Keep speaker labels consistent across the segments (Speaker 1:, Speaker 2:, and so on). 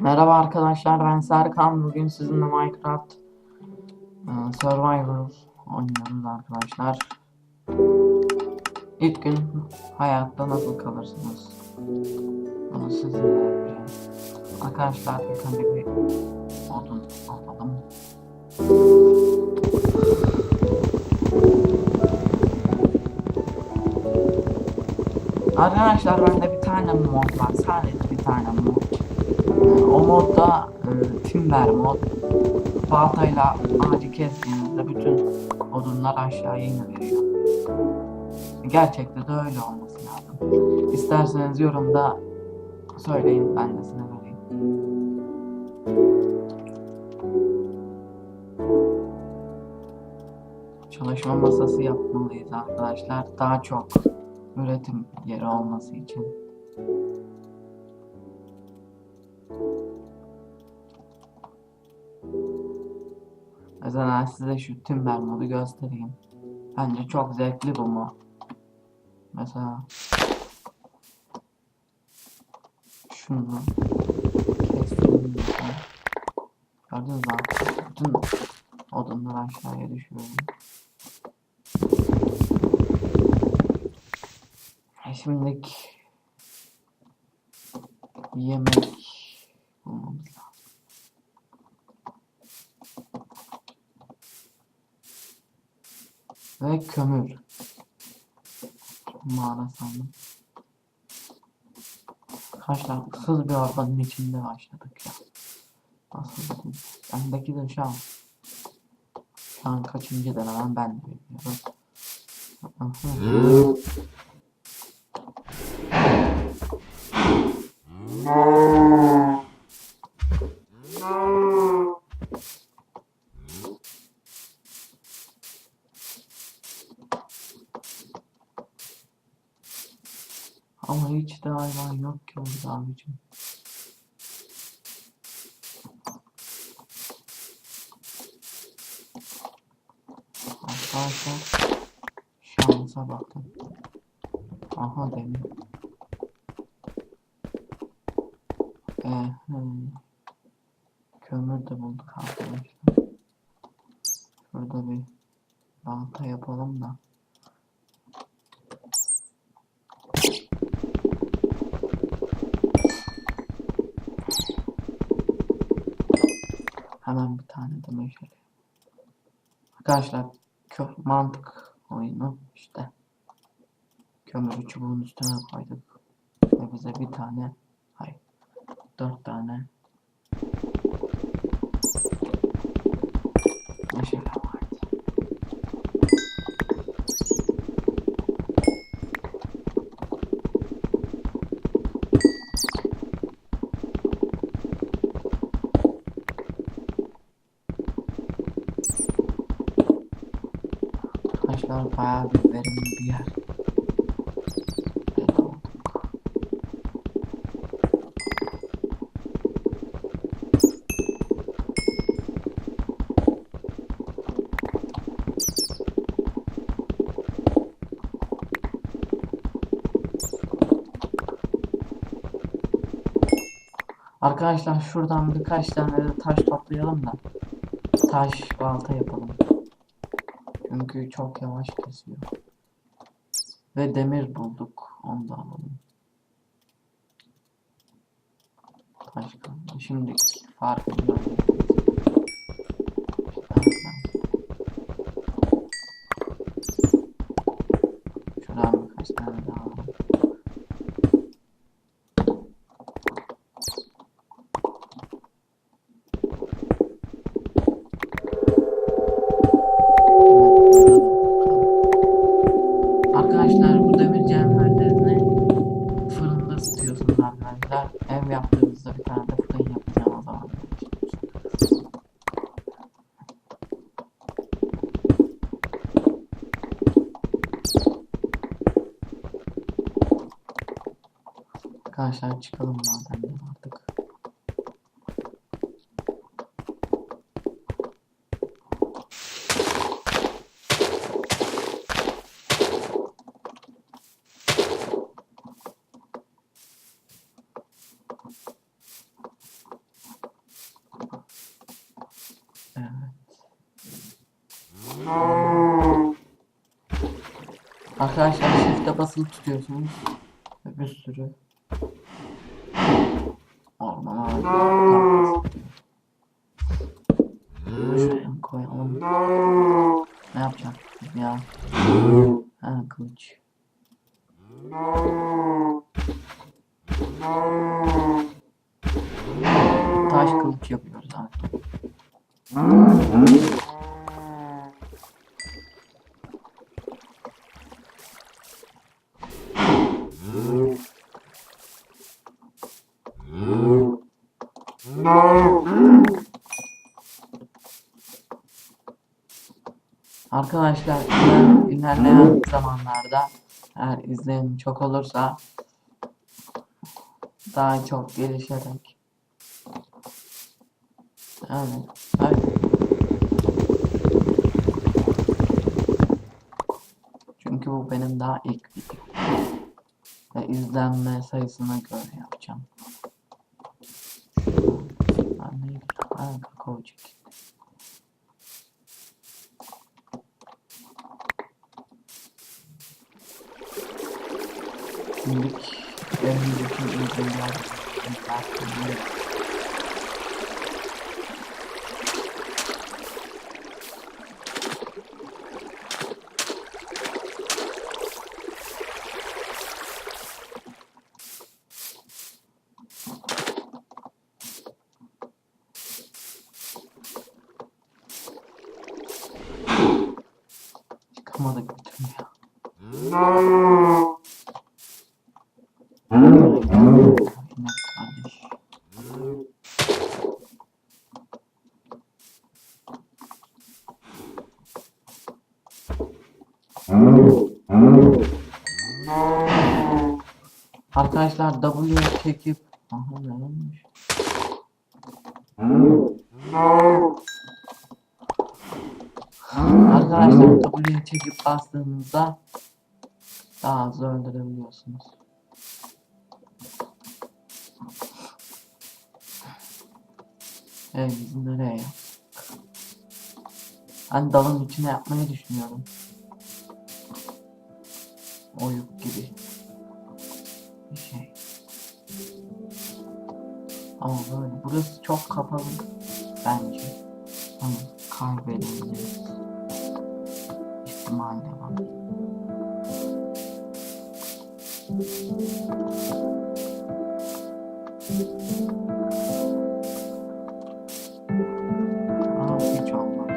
Speaker 1: Merhaba arkadaşlar ben Serkan. Bugün sizinle Minecraft e, Survival oynuyoruz arkadaşlar. İlk gün hayatta nasıl kalırsınız? Bunu sizinle yapacağım. Arkadaşlar ilk önce bir odun alalım. Arkadaşlar bende bir tane mod var. Sadece bir tane mod. O modda e, Timber mod. Baltayla ağacı kestiğinizde bütün odunlar aşağıya iniveriyor. Gerçekte de öyle olması lazım. İsterseniz yorumda söyleyin ben de size vereyim. Çalışma masası yapmalıyız arkadaşlar. Daha çok üretim yeri olması için. Mesela size şu Timber modu göstereyim. Bence çok zevkli bu mod. Mesela şunu kestim. Gördünüz mü? Bütün odunlar aşağıya düşüyor. E Şimdi yemek bulmamız lazım. Ve kömür. Mağara sandım. Arkadaşlar ıssız bir ormanın içinde başladık ya. Nasıl dedim? Bendeki de şu an. Şu an kaçıncı denemem ben de bilmiyorum. Aha. Ama hiç de hayvan yok ki orada abicim. Arkadaşlar şansa bakın. Aha demir. Kömür de bulduk arkadaşlar. Şurada bir balta yapalım da. Hemen bir tane de meşale. Arkadaşlar kö mantık oyunu işte. Kömürü çubuğun üstüne koyduk. Ve bize bir tane dört tane meşale vardı. Arkadaşlar bayağı bir verimli bir yer. Evet, Arkadaşlar şuradan birkaç tane de taş toplayalım da taş balta yapalım. Çünkü çok yavaş kesiyor. Ve demir bulduk. Onu da alalım. Taş kaldı. Şimdi farkında. Arkadaşlar çıkalım madenden artık. Arkadaşlar shift'e basılı tutuyorsunuz. Bir sürü diyor. Şuraya koyalım. Ne yapacağım ya? Ha kılıç. Taş kılıç yapıyoruz artık. Arkadaşlar iler- ilerleyen zamanlarda eğer izleyen çok olursa daha çok gelişerek yani. Çünkü bu benim daha ilk videom ve izlenme sayısına göre yapacağım. Ben neydi? Ha, kakao çekti. Şimdilik benim bütün izleyiciler izlerken çıkamadık bir türlü ya. İnek kardeş. Arkadaşlar W çekip Aha ne olmuş? Çekip bastığınızda daha hızlı öldürebiliyorsunuz. Biz nereye yaptık? Ben dalın içine yapmayı düşünüyorum. Oyuk gibi. Bir şey. Ama böyle burası çok kapalı bence. Ama kaybedebiliriz. İhtimalle var. Aa, hiç olmaz.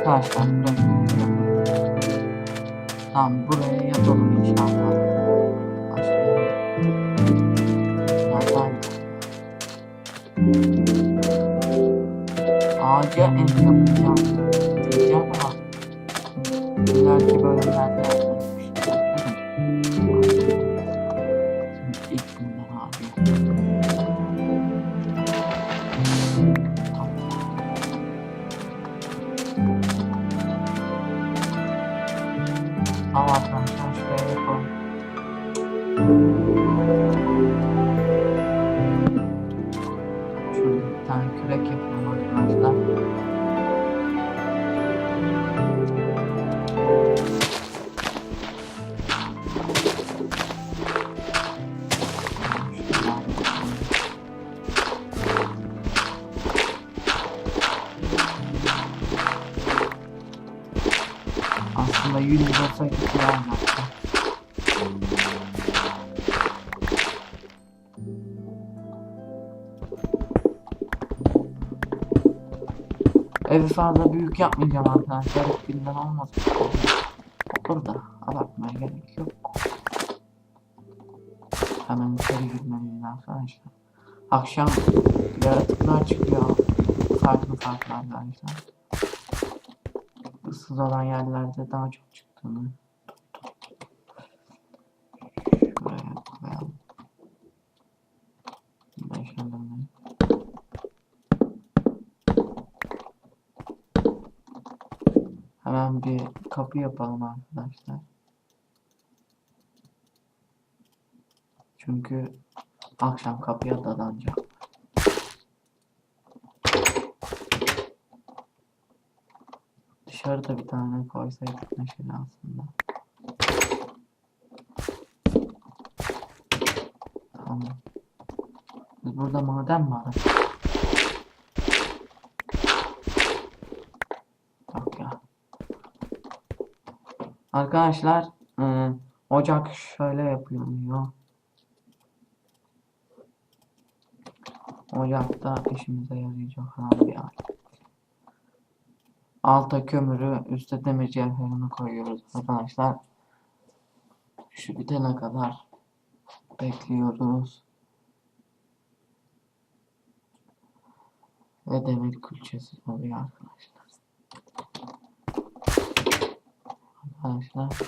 Speaker 1: Arkadaşlar buraya Tamam buraya yapalım inşallah. Ağaca en yapacağım diyeceğim ama ileriki bölümlerde Evi fazla büyük yapmayacağım arkadaşlar. Hiçbirinden olmaz. Olur da abartmaya gerek yok. Hemen içeri girmeliyiz arkadaşlar. Akşam yaratıklar çıkıyor. Farklı farklı arkadaşlar. Issız olan yerlerde daha çok çıktığını. Şuraya koyalım. Yaşadım Bir kapı yapalım arkadaşlar. Çünkü akşam kapıya dadanacak. Dışarıda bir tane koysaydık neşeli aslında. Tamam. Biz burada maden mi aradık? Yok ya. Arkadaşlar ıı, ocak şöyle yapılıyor. Ocakta işimize yarayacak olan bir. Alta kömürü, üstte demir cevherini koyuyoruz arkadaşlar. Şu bitene kadar bekliyoruz. Ve demir külçesi oluyor arkadaşlar. Arkadaşlar.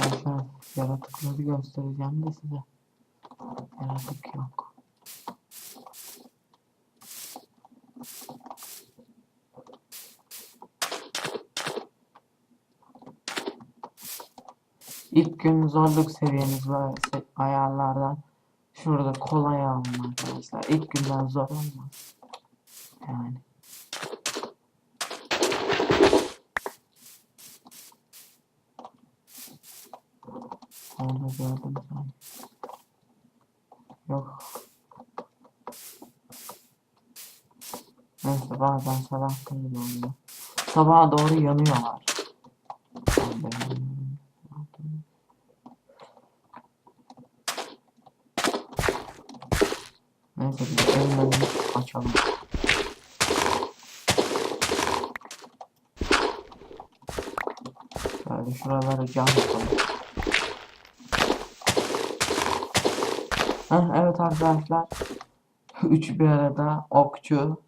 Speaker 1: Arkadaşlar yaratıkları göstereceğim de size. Yaratık yok. İlk gün zorluk seviyeniz var se- ayarlardan şurada kolay alın arkadaşlar. İlk günden zor olmaz. Yani. Orada gördüm sanki. Yok. Neyse bazen sabah değil oluyor. Sabaha doğru yanıyorlar. Ben de yanıyorum. Neyse biz evlerini açalım. Şöyle şuraları cam yapalım. Heh, evet arkadaşlar. Üç bir arada okçu,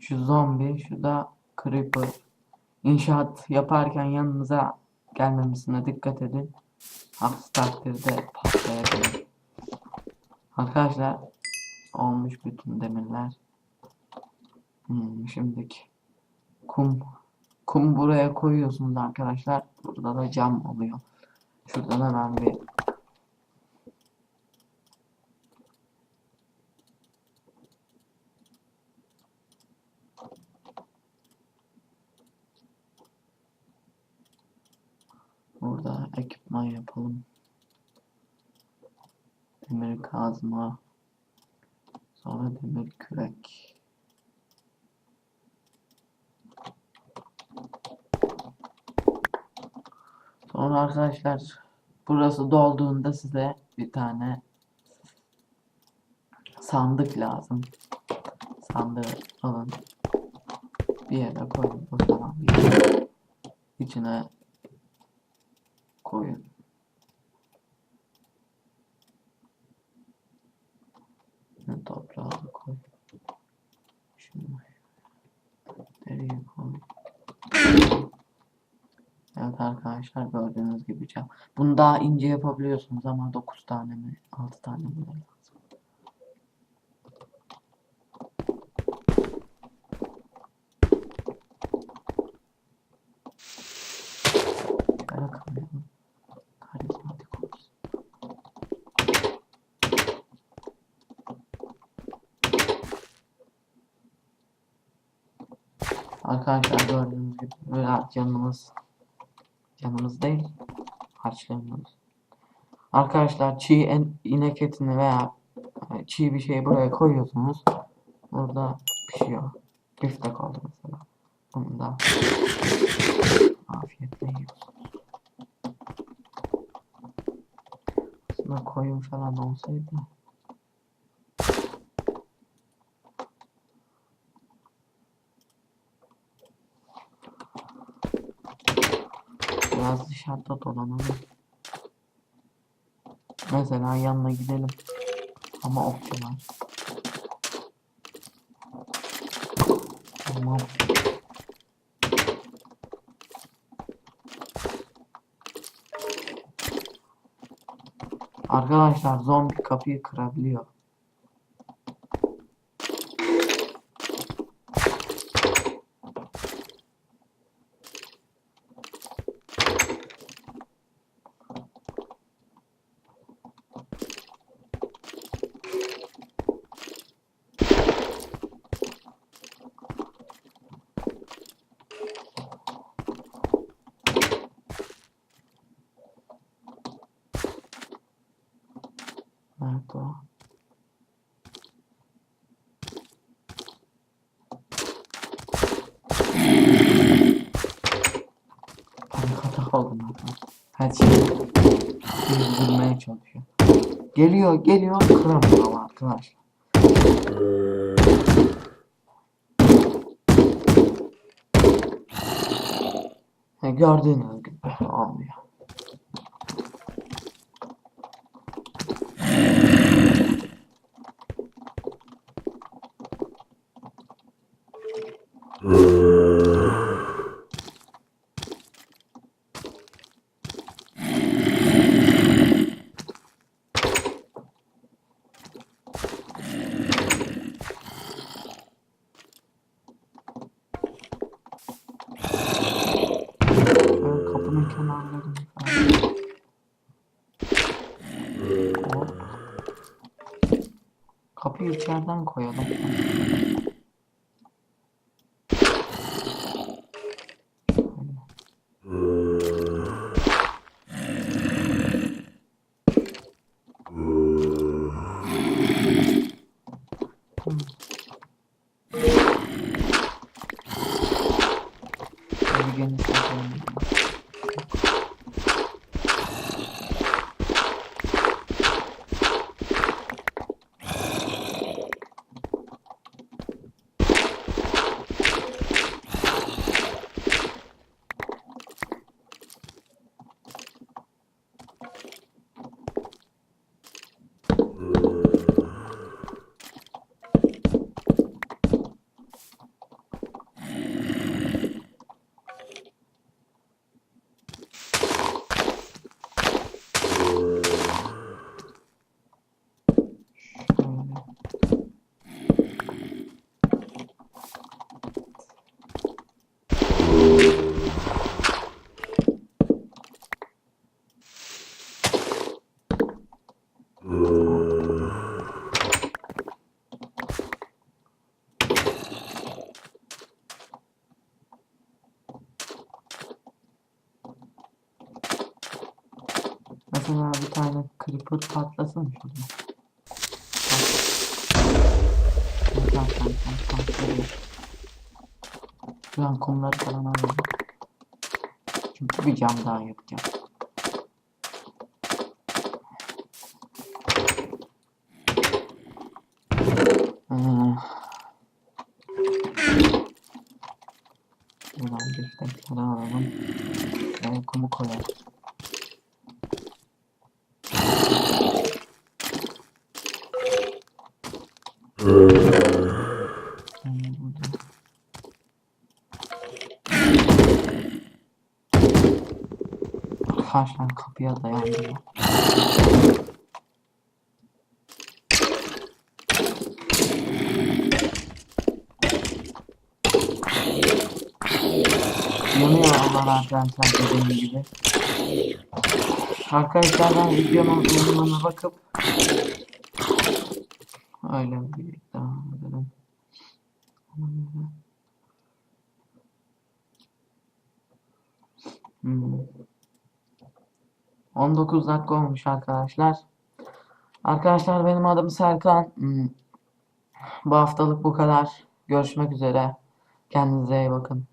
Speaker 1: şu zombi, şu da creeper. İnşaat yaparken yanınıza gelmemesine dikkat edin. Aksi takdirde patlayabilir. Arkadaşlar olmuş bütün demirler. Hmm, şimdiki kum kum buraya koyuyorsunuz arkadaşlar. Burada da cam oluyor. Şuradan hemen bir Burada ekipman yapalım. Demir kazma. Sonra demir kürek. Sonra arkadaşlar burası dolduğunda size bir tane sandık lazım. Sandığı alın. Bir yere koyun. O zaman bir yere. içine koyun. Ne toprağı da koy. Şunu nereye koy? Evet arkadaşlar gördüğünüz gibi cam. Bunu daha ince yapabiliyorsunuz ama 9 tane mi 6 tane mi lazım? Arkadaşlar gördüğünüz gibi biraz canımız canımız değil harçlığımız. Arkadaşlar çiğ en, inek etini veya e, çiğ bir şey buraya koyuyorsunuz. Burada pişiyor. Biftek oldu mesela. Bunu da afiyetle yiyorsunuz. Aslında koyun falan olsaydı dışarıda dolanalım. Mesela yanına gidelim. Ama okçu var. Tamam. Arkadaşlar zombi kapıyı kırabiliyor. Nerede o? Atak oldum. Her şey öldürmeye çalışıyor. Geliyor geliyor kıramıyor ama arkadaşlar. Ha, Gördüğünüz gibi olmuyor. Şöyle kapının kenarlarını falan. Hop. Kapıyı içeriden koyalım. Tamam. Hadi gelin bakalım. Şöyle. Mesela bir tane creeper patlasın şurada. Tamam, tamam, tamam, tamam, tamam. Şu an kumları falan alalım. Çünkü bir cam daha yapacağım. Buradan biftekleri alalım. Ve kumu koyalım. Yani burada. Arkadaşlar kapıya dayandı ya. Yanıyor Allah arkadaşlar dediğim gibi. Arkadaşlar ben videonun uzunluğuna bakıp öyle bir devam edelim. Hmm. 19 dakika olmuş arkadaşlar. Arkadaşlar benim adım Serkan. Hmm. Bu haftalık bu kadar. Görüşmek üzere. Kendinize iyi bakın.